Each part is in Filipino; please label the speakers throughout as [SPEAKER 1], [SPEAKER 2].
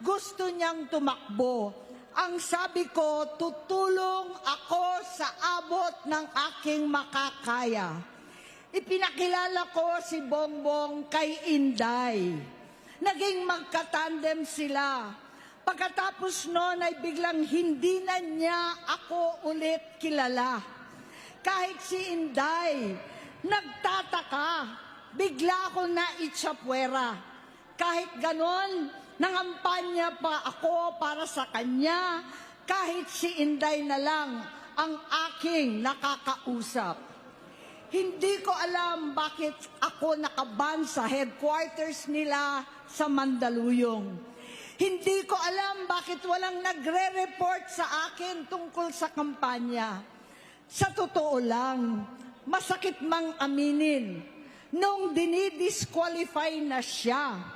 [SPEAKER 1] gusto niyang tumakbo. Ang sabi ko, tutulong ako sa abot ng aking makakaya. Ipinakilala ko si Bongbong kay Inday. Naging magkatandem sila. Pagkatapos noon ay biglang hindi na niya ako ulit kilala. Kahit si Inday, nagtataka, bigla ako na itsapwera. Kahit ganon, nangampanya pa ako para sa kanya, kahit si Inday na lang ang aking nakakausap. Hindi ko alam bakit ako nakaban sa headquarters nila sa Mandaluyong. Hindi ko alam bakit walang nagre-report sa akin tungkol sa kampanya. Sa totoo lang, masakit mang aminin, nung dinidisqualify na siya,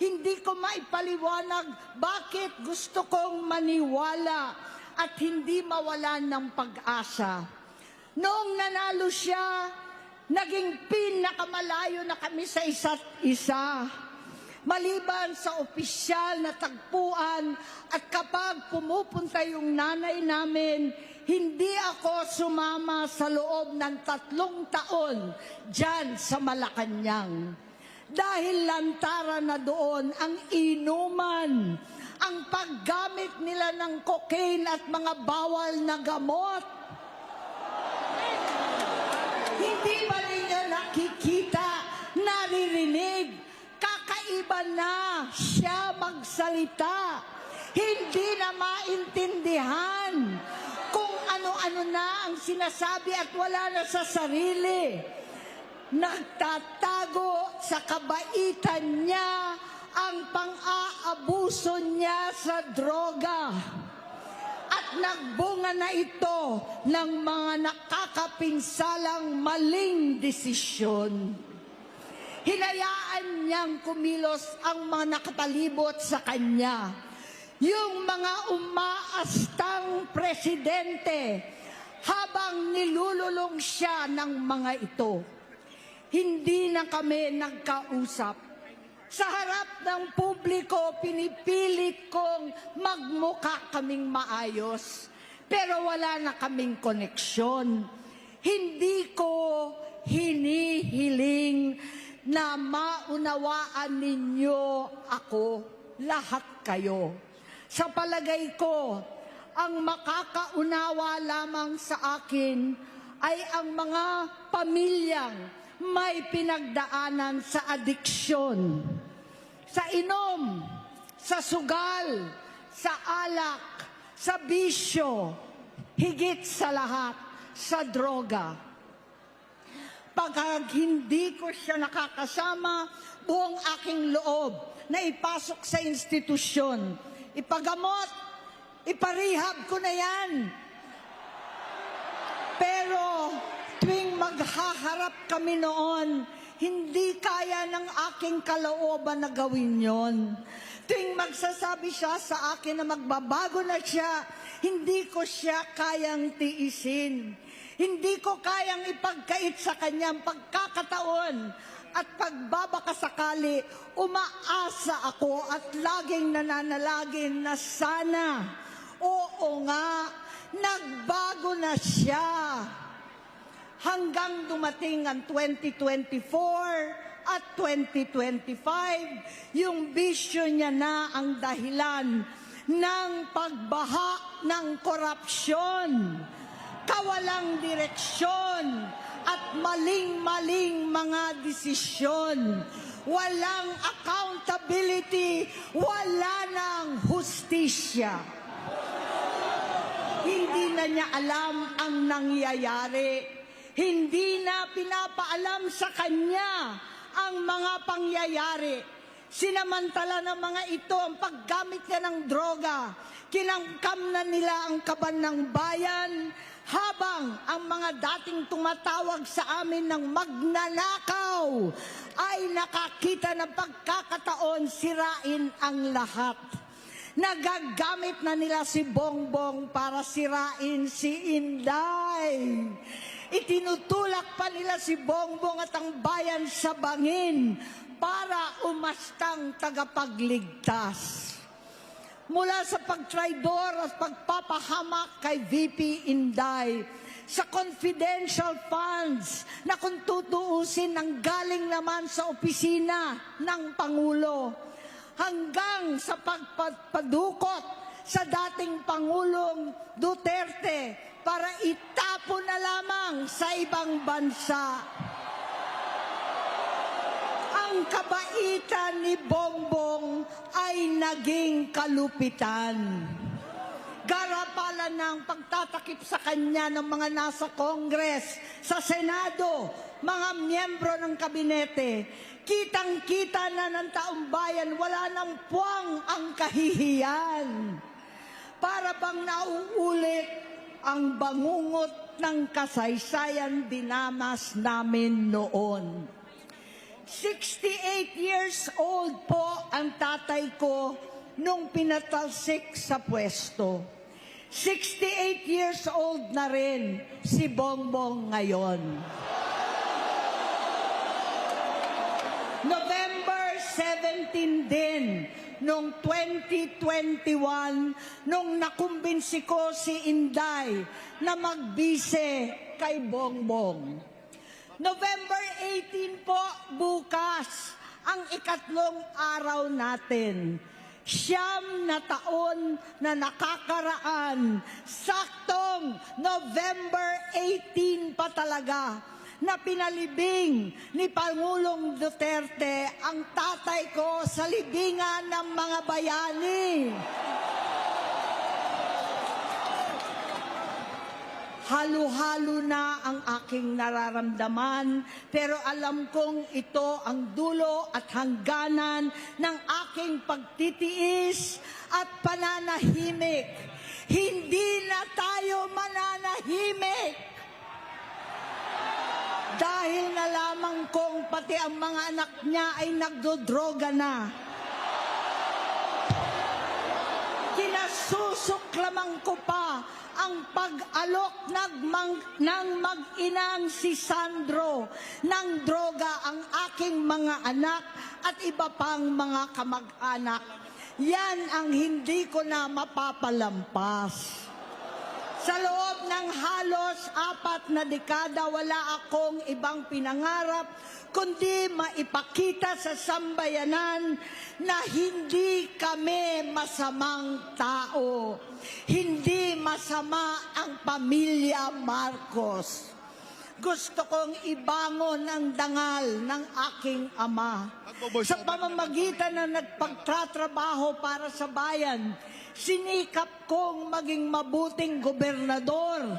[SPEAKER 1] Hindi ko maipaliwanag bakit gusto kong maniwala at hindi mawalan ng pag-asa. Noong nanalo siya, naging pinakamalayo na kami sa isa't isa. Maliban sa opisyal na tagpuan at kapag pumupunta yung nanay namin, hindi ako sumama sa loob ng tatlong taon dyan sa Malacanang. Dahil lantara na doon ang inuman, ang paggamit nila ng cocaine at mga bawal na gamot. Hindi ba ninyo nakikita, naririnig, kakaiba na siya magsalita. Hindi na maintindihan kung ano-ano na ang sinasabi at wala na sa sarili. Nagtatago sa kabaitan niya ang pang-aabuso niya sa droga. At nagbunga na ito ng mga nakakapinsalang maling desisyon. Hinayaan niyang kumilos ang mga nakatalibot sa kanya. Yung mga umaastang presidente habang nilululong siya ng mga ito. Hindi na kami nagkausap. Sa harap ng publiko, pinipilit kong magmuka kaming maayos. Pero wala na kaming koneksyon. Hindi ko hinihiling na maunawaan ninyo ako, lahat kayo. Sa palagay ko, ang makakaunawa lamang sa akin ay ang mga pamilyang may pinagdaanan sa adiksyon, sa inom, sa sugal, sa alak, sa bisyo, higit sa lahat, sa droga. Pag hindi ko siya nakakasama, buong aking loob na ipasok sa institusyon, ipagamot, iparehab ko na yan. Pero tuwing maghaharap kami noon, hindi kaya ng aking kalooban na gawin yon. Tuwing magsasabi siya sa akin na magbabago na siya, hindi ko siya kayang tiisin. Hindi ko kayang ipagkait sa kanyang pagkakataon at pagbabakasakali, umaasa ako at laging nananalagin na sana, oo nga, nagbago na siya hanggang dumating ang 2024 at 2025, yung bisyo niya na ang dahilan ng pagbaha ng korupsyon, kawalang direksyon, at maling-maling mga desisyon. Walang accountability, wala ng hustisya. Hindi na niya alam ang nangyayari. Hindi na pinapaalam sa kanya ang mga pangyayari. Sinamantala ng mga ito ang paggamit niya ng droga. Kinangkam na nila ang kaban ng bayan habang ang mga dating tumatawag sa amin ng magnanakaw ay nakakita ng pagkakataon sirain ang lahat. Nagagamit na nila si Bongbong para sirain si Inday. Itinutulak pa nila si Bongbong at ang bayan sa bangin para umastang tagapagligtas. Mula sa pagtraidor at pagpapahamak kay VP Inday, sa confidential funds na kung tutuusin ang galing naman sa opisina ng Pangulo hanggang sa pagpadukot sa dating Pangulong Duterte para itapon na lamang sa ibang bansa. Ang kabaitan ni Bongbong ay naging kalupitan. Garapalan ng pagtatakip sa kanya ng mga nasa Kongres, sa Senado, mga miyembro ng kabinete. Kitang-kita na ng taong bayan, wala nang puwang ang kahihiyan. Para bang nauulit ang bangungot ng kasaysayan dinamas namin noon. 68 years old po ang tatay ko nung pinatalsik sa pwesto. 68 years old na rin si Bongbong ngayon. November 17 din, nung 2021, nung nakumbinsi ko si Inday na magbise kay Bongbong. November 18 po, bukas, ang ikatlong araw natin. Siyam na taon na nakakaraan, saktong November 18 pa talaga, na pinalibing ni Pangulong Duterte ang tatay ko sa libingan ng mga bayani. Halo-halo na ang aking nararamdaman, pero alam kong ito ang dulo at hangganan ng aking pagtitiis at pananahimik. Hindi na tayo mananahimik. Dahil na lamang kong pati ang mga anak niya ay nagdodroga na. Kinasusok lamang ko pa ang pag-alok ng, mang- ng mag-inang si Sandro ng droga ang aking mga anak at iba pang mga kamag-anak. Yan ang hindi ko na mapapalampas. Sa loob ng halos apat na dekada, wala akong ibang pinangarap kundi maipakita sa sambayanan na hindi kami masamang tao. Hindi masama ang pamilya Marcos. Gusto kong ibangon ang dangal ng aking ama. Sa pamamagitan na nagpagtatrabaho para sa bayan, sinikap kong maging mabuting gobernador,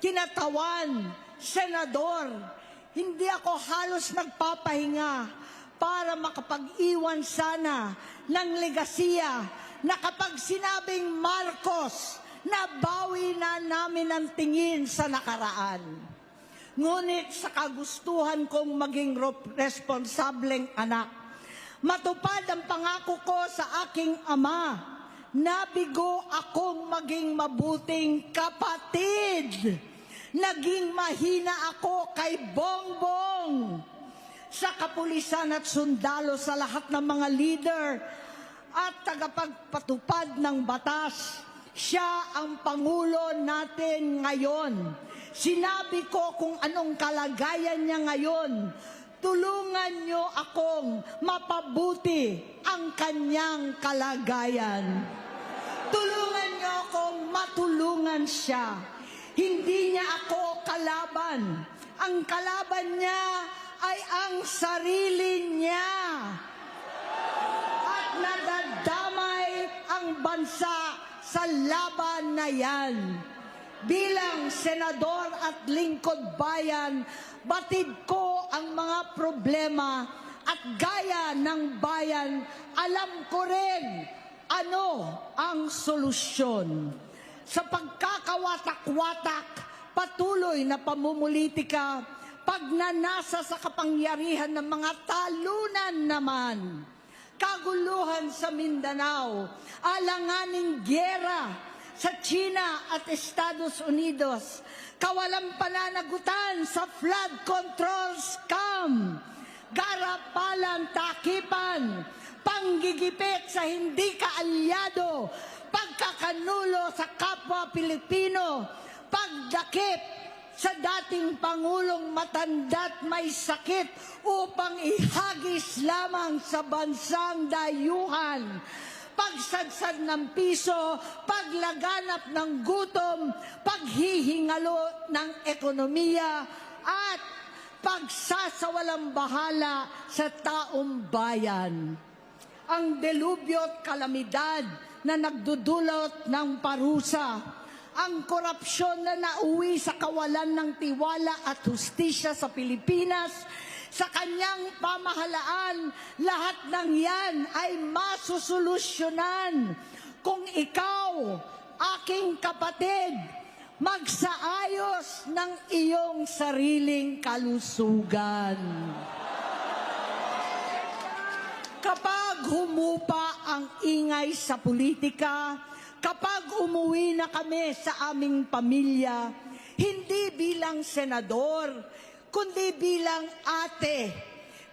[SPEAKER 1] kinatawan, senador. Hindi ako halos nagpapahinga para makapag-iwan sana ng legasiya na kapag sinabing Marcos, nabawi na namin ang tingin sa nakaraan. Ngunit sa kagustuhan kong maging responsableng anak, matupad ang pangako ko sa aking ama, nabigo akong maging mabuting kapatid. Naging mahina ako kay Bongbong sa kapulisan at sundalo sa lahat ng mga leader at tagapagpatupad ng batas. Siya ang Pangulo natin ngayon. Sinabi ko kung anong kalagayan niya ngayon. Tulungan niyo akong mapabuti ang kanyang kalagayan. Tulungan niyo akong matulungan siya. Hindi niya ako kalaban. Ang kalaban niya ay ang sarili niya. At nadadamay ang bansa sa laban na yan. Bilang senador at lingkod bayan, batid ko ang mga problema at gaya ng bayan, alam ko rin ano ang solusyon. Sa pagkakawatak-watak, patuloy na pamumulitika, pagnanasa sa kapangyarihan ng mga talunan naman kaguluhan sa Mindanao, alanganing gyera sa China at Estados Unidos, kawalang pananagutan sa flood control scam, garapalan takipan, panggigipit sa hindi kaalyado, pagkakanulo sa kapwa Pilipino, pagdakip sa dating Pangulong matanda't may sakit upang ihagis lamang sa bansang dayuhan. Pagsadsad ng piso, paglaganap ng gutom, paghihingalo ng ekonomiya, at pagsasawalang bahala sa taong bayan. Ang delubyo at kalamidad na nagdudulot ng parusa, ang korupsyon na nauwi sa kawalan ng tiwala at hustisya sa Pilipinas, sa kanyang pamahalaan, lahat ng yan ay masusolusyonan kung ikaw, aking kapatid, magsaayos ng iyong sariling kalusugan. Kapag humupa ang ingay sa politika, kapag umuwi na kami sa aming pamilya, hindi bilang senador, kundi bilang ate,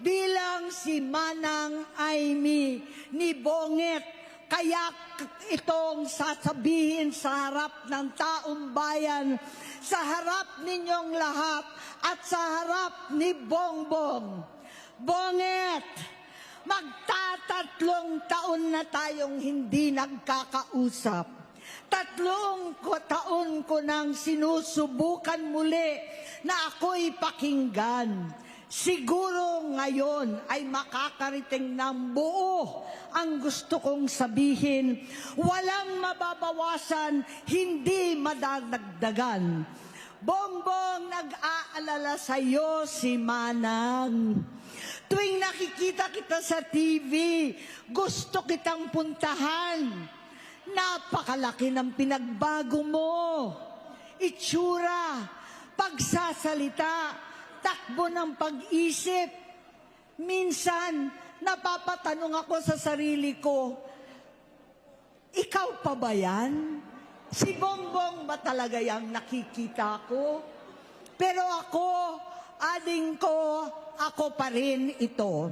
[SPEAKER 1] bilang si Manang Aimee ni Bonget, kaya itong sasabihin sa harap ng taong bayan, sa harap ninyong lahat, at sa harap ni Bongbong. Bonget, Magtatatlong taon na tayong hindi nagkakausap. Tatlong taon ko nang sinusubukan muli na ako'y pakinggan. Siguro ngayon ay makakariting ng buo ang gusto kong sabihin. Walang mababawasan, hindi madadagdagan. Bongbong, nag-aalala sa iyo si Manang. Tuwing nakikita kita sa TV, gusto kitang puntahan. Napakalaki ng pinagbago mo. Itsura, pagsasalita, takbo ng pag-isip. Minsan, napapatanong ako sa sarili ko, ikaw pa ba yan? Si Bongbong ba talaga yung nakikita ko? Pero ako, ading ko, ako pa rin ito.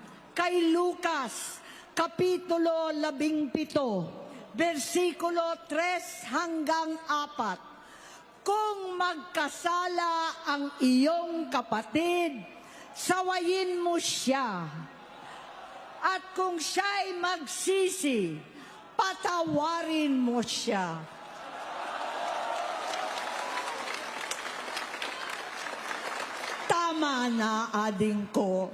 [SPEAKER 1] kay Lucas, Kapitulo 17, versikulo 3 hanggang 4. Kung magkasala ang iyong kapatid, sawayin mo siya. At kung siya'y magsisi, patawarin mo siya. Tama na, ading ko.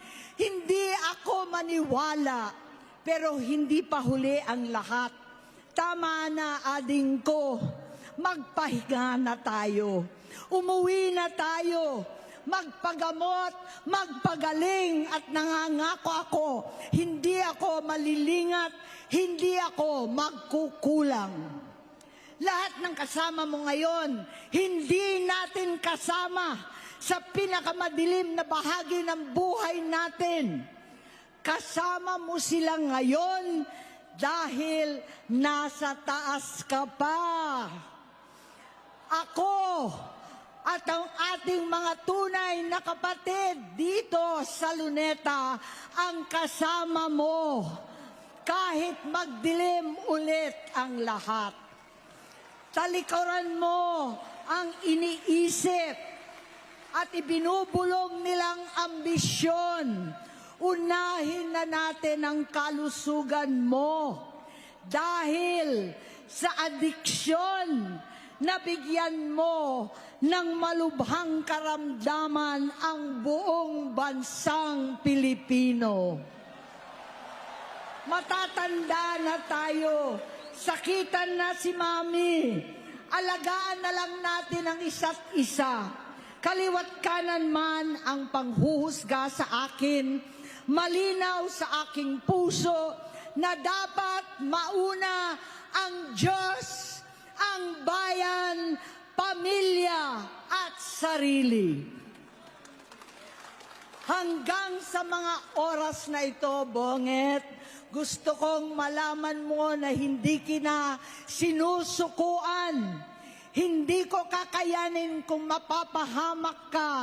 [SPEAKER 1] Hindi ako maniwala. Pero hindi pa huli ang lahat. Tama na, ading ko. magpahinga na tayo. Umuwi na tayo. Magpagamot, magpagaling at nangangako ako, hindi ako malilingat, hindi ako magkukulang. Lahat ng kasama mo ngayon, hindi natin kasama sa pinakamadilim na bahagi ng buhay natin. Kasama mo sila ngayon dahil nasa taas ka pa. Ako at ang ating mga tunay na kapatid dito sa Luneta ang kasama mo kahit magdilim ulit ang lahat. Talikuran mo ang iniisip at ibinubulong nilang ambisyon. Unahin na natin ang kalusugan mo dahil sa adiksyon nabigyan mo ng malubhang karamdaman ang buong bansang Pilipino. Matatanda na tayo. Sakitan na si Mami. Alagaan na lang natin ang isa't isa. Kaliwat kanan man ang panghuhusga sa akin, malinaw sa aking puso na dapat mauna ang Diyos, ang bayan, pamilya at sarili. Hanggang sa mga oras na ito, Bonget, gusto kong malaman mo na hindi kina sinusukuan. Hindi ko kakayanin kung mapapahamak ka.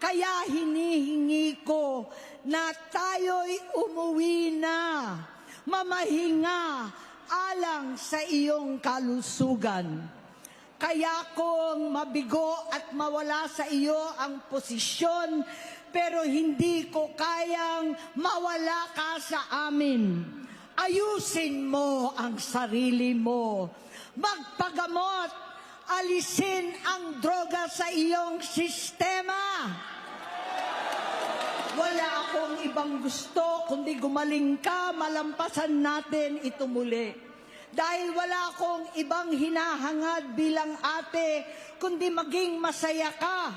[SPEAKER 1] Kaya hinihingi ko na tayo'y umuwi na, mamahinga alang sa iyong kalusugan. Kaya kung mabigo at mawala sa iyo ang posisyon, pero hindi ko kayang mawala ka sa amin. Ayusin mo ang sarili mo. Magpagamot, alisin ang droga sa iyong sistema. Wala akong ibang gusto kundi gumaling ka, malampasan natin ito muli. Dahil wala akong ibang hinahangad bilang ate, kundi maging masaya ka,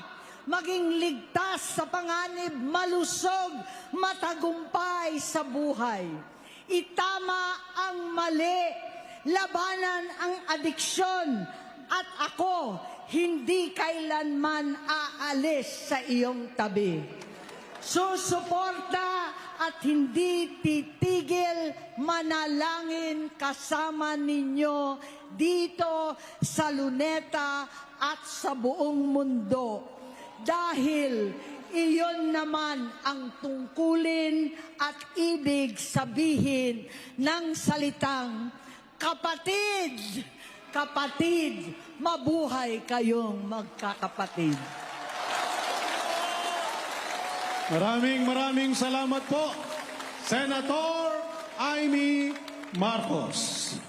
[SPEAKER 1] maging ligtas sa panganib, malusog, matagumpay sa buhay. Itama ang mali, labanan ang adiksyon, at ako hindi kailanman aalis sa iyong tabi susuporta at hindi titigil manalangin kasama ninyo dito sa Luneta at sa buong mundo. Dahil iyon naman ang tungkulin at ibig sabihin ng salitang kapatid, kapatid, mabuhay kayong magkakapatid.
[SPEAKER 2] Maraming maraming salamat po, Senator Amy Marcos.